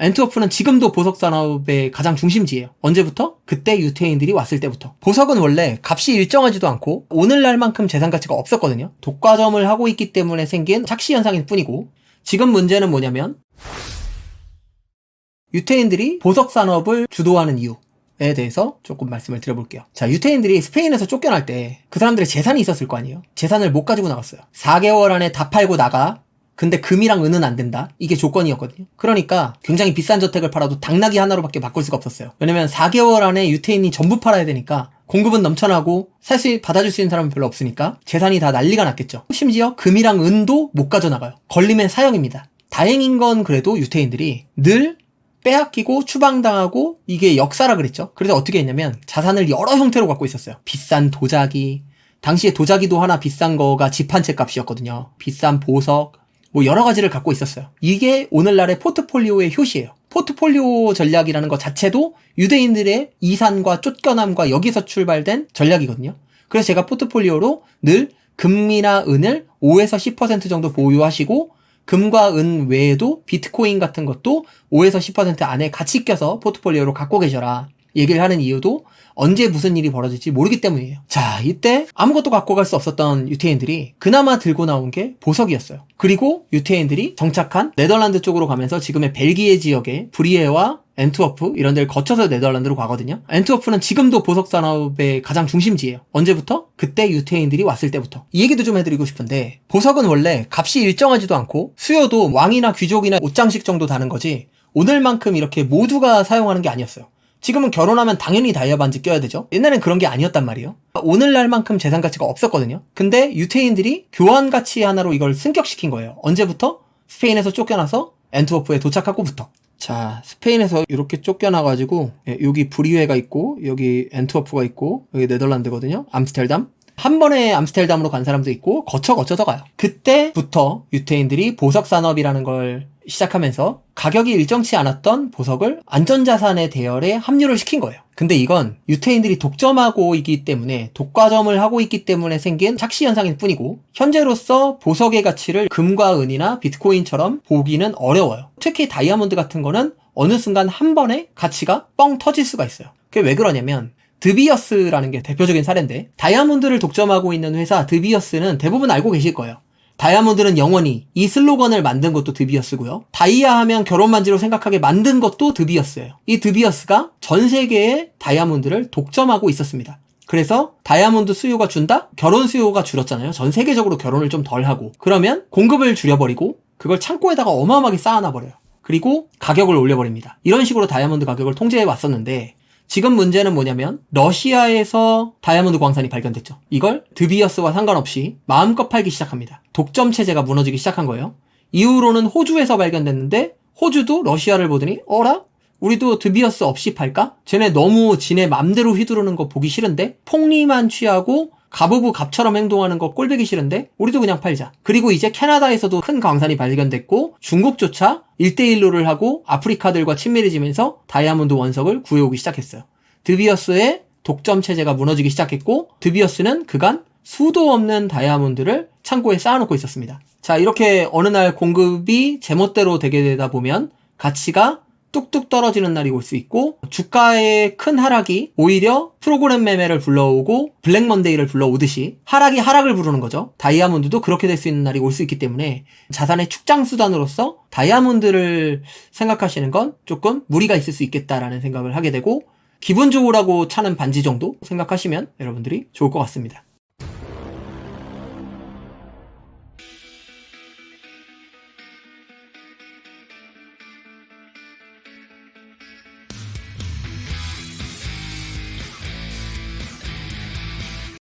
엔트워프는 지금도 보석 산업의 가장 중심지예요. 언제부터? 그때 유태인들이 왔을 때부터. 보석은 원래 값이 일정하지도 않고 오늘날만큼 재산 가치가 없었거든요. 독과점을 하고 있기 때문에 생긴 착시 현상일 뿐이고 지금 문제는 뭐냐면 유태인들이 보석 산업을 주도하는 이유. 에 대해서 조금 말씀을 드려볼게요. 자, 유태인들이 스페인에서 쫓겨날 때 그 사람들의 재산이 있었을 거 아니에요? 재산을 못 가지고 나갔어요. 4개월 안에 다 팔고 나가. 근데 금이랑 은은 안 된다. 이게 조건이었거든요. 그러니까 굉장히 비싼 저택을 팔아도 당나귀 하나로밖에 바꿀 수가 없었어요. 왜냐면 4개월 안에 유태인이 전부 팔아야 되니까 공급은 넘쳐나고 살 수, 받아줄 수 있는 사람은 별로 없으니까 재산이 다 난리가 났겠죠. 심지어 금이랑 은도 못 가져나가요. 걸리면 사형입니다. 다행인 건 그래도 유태인들이 늘 빼앗기고 추방당하고 이게 역사라 그랬죠. 그래서 어떻게 했냐면 자산을 여러 형태로 갖고 있었어요. 비싼 도자기, 당시에 도자기도 하나 비싼 거가 집 한 채 값이었거든요. 비싼 보석, 뭐 여러 가지를 갖고 있었어요. 이게 오늘날의 포트폴리오의 효시예요. 포트폴리오 전략이라는 것 자체도 유대인들의 이산과 쫓겨남과 여기서 출발된 전략이거든요. 그래서 제가 포트폴리오로 늘 금이나 은을 5에서 10% 정도 보유하시고 금과 은 외에도 비트코인 같은 것도 5에서 10% 안에 같이 껴서 포트폴리오로 갖고 계셔라. 얘기를 하는 이유도 언제 무슨 일이 벌어질지 모르기 때문이에요. 자, 이때 아무것도 갖고 갈 수 없었던 유태인들이 그나마 들고 나온 게 보석이었어요. 그리고 유태인들이 정착한 네덜란드 쪽으로 가면서 지금의 벨기에 지역의 브리에와 엔트워프 이런 데를 거쳐서 네덜란드로 가거든요. 엔트워프는 지금도 보석 산업의 가장 중심지예요. 언제부터? 그때 유태인들이 왔을 때부터. 이 얘기도 좀 해드리고 싶은데 보석은 원래 값이 일정하지도 않고 수요도 왕이나 귀족이나 옷장식 정도 다는 거지 오늘만큼 이렇게 모두가 사용하는 게 아니었어요. 지금은 결혼하면 당연히 다이아 반지 껴야 되죠. 옛날엔 그런 게 아니었단 말이에요. 오늘날만큼 재산 가치가 없었거든요. 근데 유태인들이 교환 가치 하나로 이걸 승격시킨 거예요. 언제부터? 스페인에서 쫓겨나서 엔트워프에 도착하고부터. 자, 스페인에서 이렇게 쫓겨나가지고 예, 여기 브리웨가 있고 여기 엔트워프가 있고 여기 네덜란드거든요. 암스테르담. 한 번에 암스테르담으로 간 사람도 있고 거쳐 거쳐서 가요. 그때부터 유태인들이 보석 산업이라는 걸 시작하면서 가격이 일정치 않았던 보석을 안전자산의 대열에 합류를 시킨 거예요. 근데 이건 유태인들이 독점하고 있기 때문에 독과점을 하고 있기 때문에 생긴 착시 현상일 뿐이고 현재로서 보석의 가치를 금과 은이나 비트코인처럼 보기는 어려워요. 특히 다이아몬드 같은 거는 어느 순간 한 번에 가치가 뻥 터질 수가 있어요. 그게 왜 그러냐면 드비어스라는 게 대표적인 사례인데 다이아몬드를 독점하고 있는 회사 드비어스는 대부분 알고 계실 거예요. 다이아몬드는 영원히 이 슬로건을 만든 것도 드비어스고요. 다이아 하면 결혼 반지로 생각하게 만든 것도 드비어스예요. 이 드비어스가 전 세계의 다이아몬드를 독점하고 있었습니다. 그래서 다이아몬드 수요가 준다? 결혼 수요가 줄었잖아요. 전 세계적으로 결혼을 좀 덜 하고. 그러면 공급을 줄여버리고 그걸 창고에다가 어마어마하게 쌓아놔 버려요. 그리고 가격을 올려버립니다. 이런 식으로 다이아몬드 가격을 통제해 왔었는데 지금 문제는 뭐냐면 러시아에서 다이아몬드 광산이 발견됐죠. 이걸 드비어스와 상관없이 마음껏 팔기 시작합니다. 독점 체제가 무너지기 시작한 거예요. 이후로는 호주에서 발견됐는데 호주도 러시아를 보더니 어라? 우리도 드비어스 없이 팔까? 쟤네 너무 지네 맘대로 휘두르는 거 보기 싫은데 폭리만 취하고 가부부 갑처럼 행동하는 거 꼴보기 싫은데 우리도 그냥 팔자. 그리고 이제 캐나다에서도 큰 광산이 발견됐고 중국조차 1대1로를 하고 아프리카들과 친밀해지면서 다이아몬드 원석을 구해오기 시작했어요. 드비어스의 독점 체제가 무너지기 시작했고 드비어스는 그간 수도 없는 다이아몬드를 창고에 쌓아놓고 있었습니다. 자 이렇게 어느 날 공급이 제멋대로 되게 되다 보면 가치가 뚝뚝 떨어지는 날이 올 수 있고 주가의 큰 하락이 오히려 프로그램 매매를 불러오고 블랙 먼데이를 불러오듯이 하락이 하락을 부르는 거죠. 다이아몬드도 그렇게 될 수 있는 날이 올 수 있기 때문에 자산의 축장 수단으로서 다이아몬드를 생각하시는 건 조금 무리가 있을 수 있겠다라는 생각을 하게 되고 기분 좋으라고 차는 반지 정도 생각하시면 여러분들이 좋을 것 같습니다.